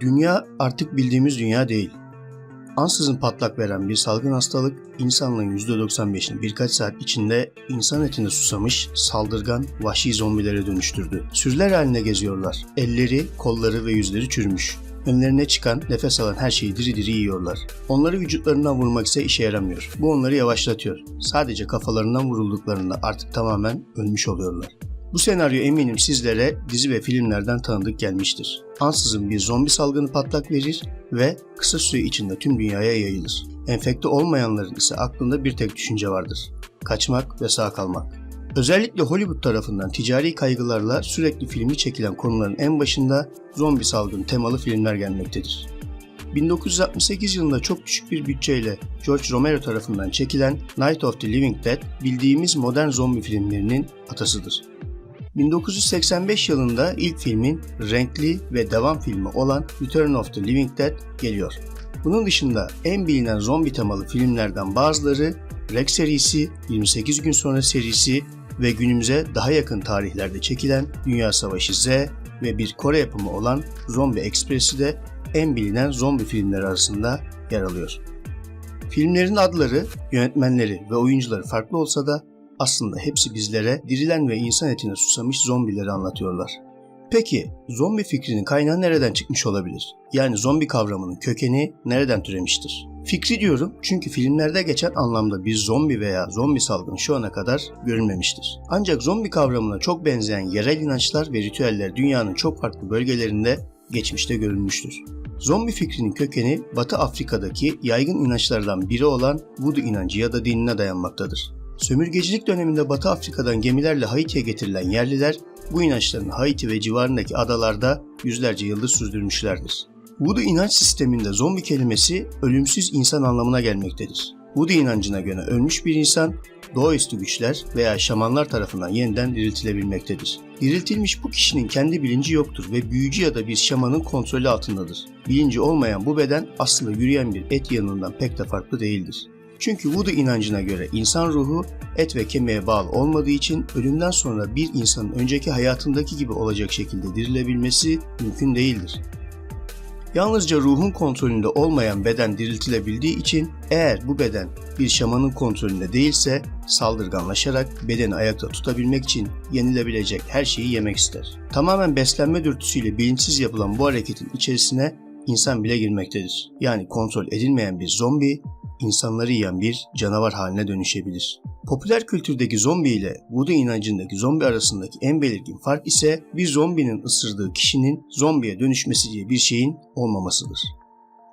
Dünya artık bildiğimiz dünya değil. Ansızın patlak veren bir salgın hastalık insanlığın %95'ini birkaç saat içinde insan etine susamış, saldırgan, vahşi zombilere dönüştürdü. Sürüler haline geziyorlar. Elleri, kolları ve yüzleri çürümüş. Önlerine çıkan, nefes alan her şeyi diri diri yiyorlar. Onları vücutlarından vurmak ise işe yaramıyor. Bu onları yavaşlatıyor. Sadece kafalarından vurulduklarında artık tamamen ölmüş oluyorlar. Bu senaryo eminim sizlere dizi ve filmlerden tanıdık gelmiştir. Ansızın bir zombi salgını patlak verir ve kısa süre içinde tüm dünyaya yayılır. Enfekte olmayanların ise aklında bir tek düşünce vardır. Kaçmak ve sağ kalmak. Özellikle Hollywood tarafından ticari kaygılarla sürekli filmi çekilen konuların en başında zombi salgını temalı filmler gelmektedir. 1968 yılında çok düşük bir bütçeyle George Romero tarafından çekilen Night of the Living Dead bildiğimiz modern zombi filmlerinin atasıdır. 1985 yılında ilk filmin renkli ve devam filmi olan Return of the Living Dead geliyor. Bunun dışında en bilinen zombi temalı filmlerden bazıları Rex serisi, 28 gün sonra serisi ve günümüze daha yakın tarihlerde çekilen Dünya Savaşı Z ve bir Kore yapımı olan Zombie Express'i de en bilinen zombi filmleri arasında yer alıyor. Filmlerin adları, yönetmenleri ve oyuncuları farklı olsa da aslında hepsi bizlere dirilen ve insan etine susamış zombileri anlatıyorlar. Peki zombi fikrinin kaynağı nereden çıkmış olabilir? Yani zombi kavramının kökeni nereden türemiştir? Fikri diyorum çünkü filmlerde geçen anlamda bir zombi veya zombi salgını şu ana kadar görülmemiştir. Ancak zombi kavramına çok benzeyen yerel inançlar ve ritüeller dünyanın çok farklı bölgelerinde geçmişte görülmüştür. Zombi fikrinin kökeni Batı Afrika'daki yaygın inançlardan biri olan Voodoo inancı ya da dinine dayanmaktadır. Sömürgecilik döneminde Batı Afrika'dan gemilerle Haiti'ye getirilen yerliler bu inançlarını Haiti ve civarındaki adalarda yüzlerce yıldır sürdürmüşlerdir. Voodoo inanç sisteminde zombi kelimesi ölümsüz insan anlamına gelmektedir. Voodoo inancına göre ölmüş bir insan doğaüstü güçler veya şamanlar tarafından yeniden diriltilebilmektedir. Diriltilmiş bu kişinin kendi bilinci yoktur ve büyücü ya da bir şamanın kontrolü altındadır. Bilinci olmayan bu beden aslında yürüyen bir et yanından pek de farklı değildir. Çünkü Voodoo inancına göre insan ruhu et ve kemiğe bağlı olmadığı için ölümden sonra bir insanın önceki hayatındaki gibi olacak şekilde dirilebilmesi mümkün değildir. Yalnızca ruhun kontrolünde olmayan beden diriltilebildiği için eğer bu beden bir şamanın kontrolünde değilse saldırganlaşarak bedeni ayakta tutabilmek için yenilebilecek her şeyi yemek ister. Tamamen beslenme dürtüsüyle bilinçsiz yapılan bu hareketin içerisine insan bile girmektedir. Yani kontrol edilmeyen bir zombi insanları yiyen bir canavar haline dönüşebilir. Popüler kültürdeki zombi ile Voodoo inancındaki zombi arasındaki en belirgin fark ise bir zombinin ısırdığı kişinin zombiye dönüşmesi diye bir şeyin olmamasıdır.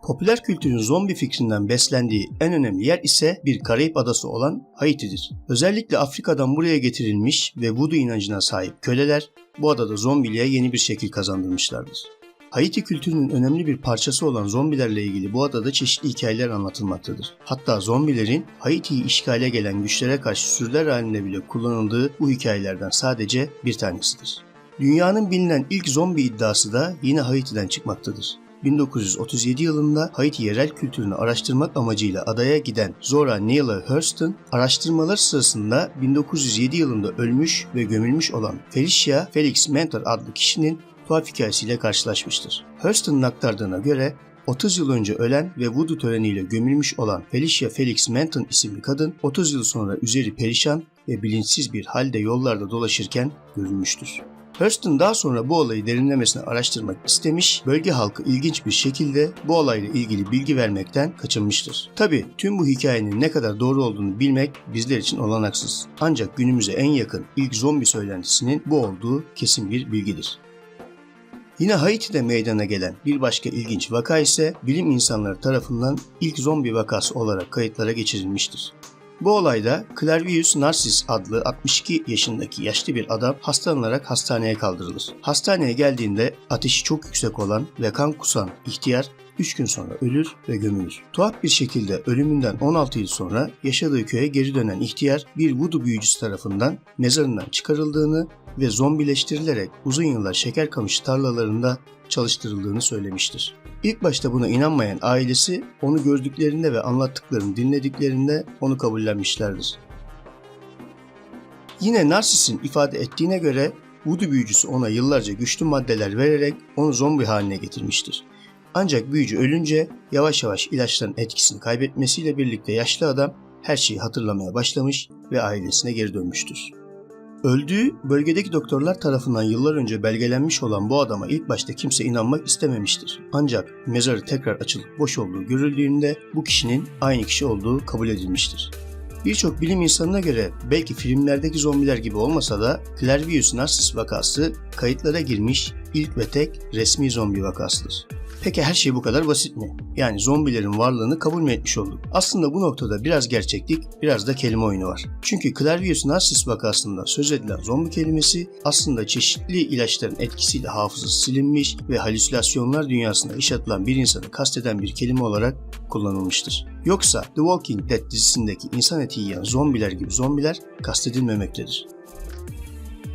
Popüler kültürün zombi fikrinden beslendiği en önemli yer ise bir Karayip adası olan Haiti'dir. Özellikle Afrika'dan buraya getirilmiş ve Voodoo inancına sahip köleler bu adada zombiliğe yeni bir şekil kazandırmışlardır. Haiti kültürünün önemli bir parçası olan zombilerle ilgili bu adada çeşitli hikayeler anlatılmaktadır. Hatta zombilerin Haiti'yi işgale gelen güçlere karşı sürüler halinde bile kullanıldığı bu hikayelerden sadece bir tanesidir. Dünyanın bilinen ilk zombi iddiası da yine Haiti'den çıkmaktadır. 1937 yılında Haiti yerel kültürünü araştırmak amacıyla adaya giden Zora Neale Hurston, araştırmalar sırasında 1907 yılında ölmüş ve gömülmüş olan Felicia Felix Mentor adlı kişinin tuhaf hikayesiyle karşılaşmıştır. Hurston'un aktardığına göre 30 yıl önce ölen ve voodoo töreniyle gömülmüş olan Felicia Felix Menton isimli kadın 30 yıl sonra üzeri perişan ve bilinçsiz bir halde yollarda dolaşırken görülmüştür. Hurston daha sonra bu olayı derinlemesine araştırmak istemiş, bölge halkı ilginç bir şekilde bu olayla ilgili bilgi vermekten kaçınmıştır. Tabi tüm bu hikayenin ne kadar doğru olduğunu bilmek bizler için olanaksız. Ancak günümüze en yakın ilk zombi söylentisinin bu olduğu kesin bir bilgidir. Yine Haiti'de meydana gelen bir başka ilginç vaka ise bilim insanları tarafından ilk zombi vakası olarak kayıtlara geçirilmiştir. Bu olayda Clairvius Narcis adlı 62 yaşındaki yaşlı bir adam hastalanarak hastaneye kaldırılır. Hastaneye geldiğinde ateşi çok yüksek olan ve kan kusan ihtiyar 3 gün sonra ölür ve gömülür. Tuhaf bir şekilde ölümünden 16 yıl sonra yaşadığı köye geri dönen ihtiyar bir voodoo büyücüsü tarafından mezarından çıkarıldığını ve zombileştirilerek uzun yıllar şeker kamışı tarlalarında çalıştırıldığını söylemiştir. İlk başta buna inanmayan ailesi onu gördüklerinde ve anlattıklarını dinlediklerinde onu kabullenmişlerdir. Yine Narsis'in ifade ettiğine göre Voodoo büyücüsü ona yıllarca güçlü maddeler vererek onu zombi haline getirmiştir. Ancak büyücü ölünce yavaş yavaş ilaçların etkisini kaybetmesiyle birlikte yaşlı adam her şeyi hatırlamaya başlamış ve ailesine geri dönmüştür. Öldüğü bölgedeki doktorlar tarafından yıllar önce belgelenmiş olan bu adama ilk başta kimse inanmak istememiştir. Ancak mezarı tekrar açılıp boş olduğu görüldüğünde bu kişinin aynı kişi olduğu kabul edilmiştir. Birçok bilim insanına göre belki filmlerdeki zombiler gibi olmasa da Clairvius Narcissus vakası kayıtlara girmiş ilk ve tek resmi zombi vakasıdır. Peki her şey bu kadar basit mi? Yani zombilerin varlığını kabul mü etmiş olduk? Aslında bu noktada biraz gerçeklik, biraz da kelime oyunu var. Çünkü Clairvius Narcissus vakasında söz edilen zombi kelimesi aslında çeşitli ilaçların etkisiyle hafızası silinmiş ve halüsinasyonlar dünyasında iş atılan bir insanı kasteden bir kelime olarak kullanılmıştır. Yoksa The Walking Dead dizisindeki insan eti yiyen zombiler gibi zombiler kastedilmemektedir.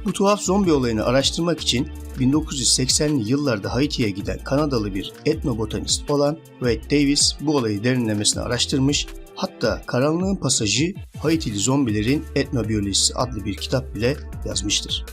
Bu tuhaf zombi olayını araştırmak için 1980'li yıllarda Haiti'ye giden Kanadalı bir etnobotanist olan Wade Davis bu olayı derinlemesine araştırmış, hatta Karanlığın Pasajı Haitili Zombilerin Etnobiyolojisi adlı bir kitap bile yazmıştır.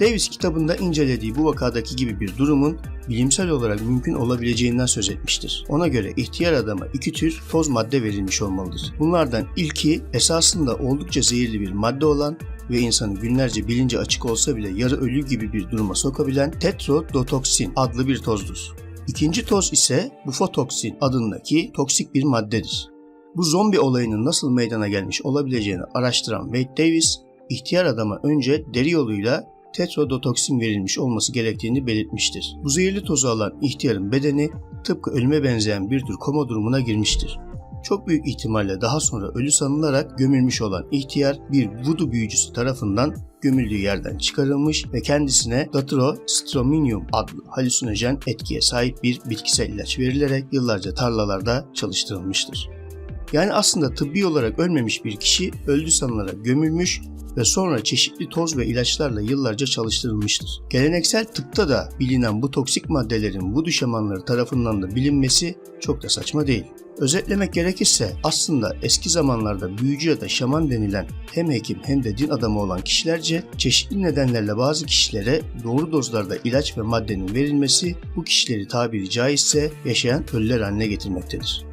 Davis kitabında incelediği bu vakadaki gibi bir durumun bilimsel olarak mümkün olabileceğinden söz etmiştir. Ona göre ihtiyar adama iki tür toz madde verilmiş olmalıdır. Bunlardan ilki esasında oldukça zehirli bir madde olan ve insanı günlerce bilinci açık olsa bile yarı ölü gibi bir duruma sokabilen tetrodotoksin adlı bir tozdur. İkinci toz ise bufotoksin adındaki toksik bir maddedir. Bu zombi olayının nasıl meydana gelmiş olabileceğini araştıran Wade Davis, ihtiyar adama önce deri yoluyla tetrodotoksin verilmiş olması gerektiğini belirtmiştir. Bu zehirli tozu alan ihtiyarın bedeni tıpkı ölüme benzeyen bir tür koma durumuna girmiştir. Çok büyük ihtimalle daha sonra ölü sanılarak gömülmüş olan ihtiyar bir voodoo büyücüsü tarafından gömüldüğü yerden çıkarılmış ve kendisine Datrostromium adlı halüsinojen etkiye sahip bir bitkisel ilaç verilerek yıllarca tarlalarda çalıştırılmıştır. Yani aslında tıbbi olarak ölmemiş bir kişi öldü sanılarak gömülmüş ve sonra çeşitli toz ve ilaçlarla yıllarca çalıştırılmıştır. Geleneksel tıpta da bilinen bu toksik maddelerin voodoo şamanları tarafından da bilinmesi çok da saçma değil. Özetlemek gerekirse aslında eski zamanlarda büyücü ya da şaman denilen hem hekim hem de din adamı olan kişilerce çeşitli nedenlerle bazı kişilere doğru dozlarda ilaç ve maddenin verilmesi bu kişileri tabiri caizse yaşayan ölüler haline getirmektedir.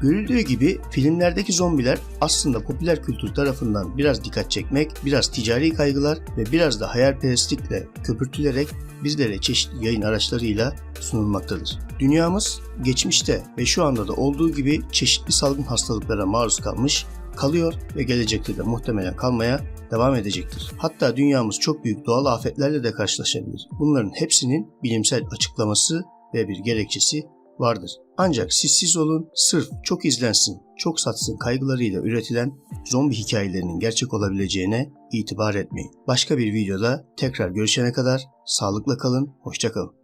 Görüldüğü gibi filmlerdeki zombiler aslında popüler kültür tarafından biraz dikkat çekmek, biraz ticari kaygılar ve biraz da hayalperestlikle köpürtülerek bizlere çeşitli yayın araçlarıyla sunulmaktadır. Dünyamız geçmişte ve şu anda da olduğu gibi çeşitli salgın hastalıklara maruz kalmış, kalıyor ve gelecekte de muhtemelen kalmaya devam edecektir. Hatta dünyamız çok büyük doğal afetlerle de karşılaşabilir. Bunların hepsinin bilimsel açıklaması ve bir gerekçesi vardır. Ancak siz olun, sırf çok izlensin, çok satsın kaygılarıyla üretilen zombi hikayelerinin gerçek olabileceğine itibar etmeyin. Başka bir videoda tekrar görüşene kadar sağlıkla kalın, hoşçakalın.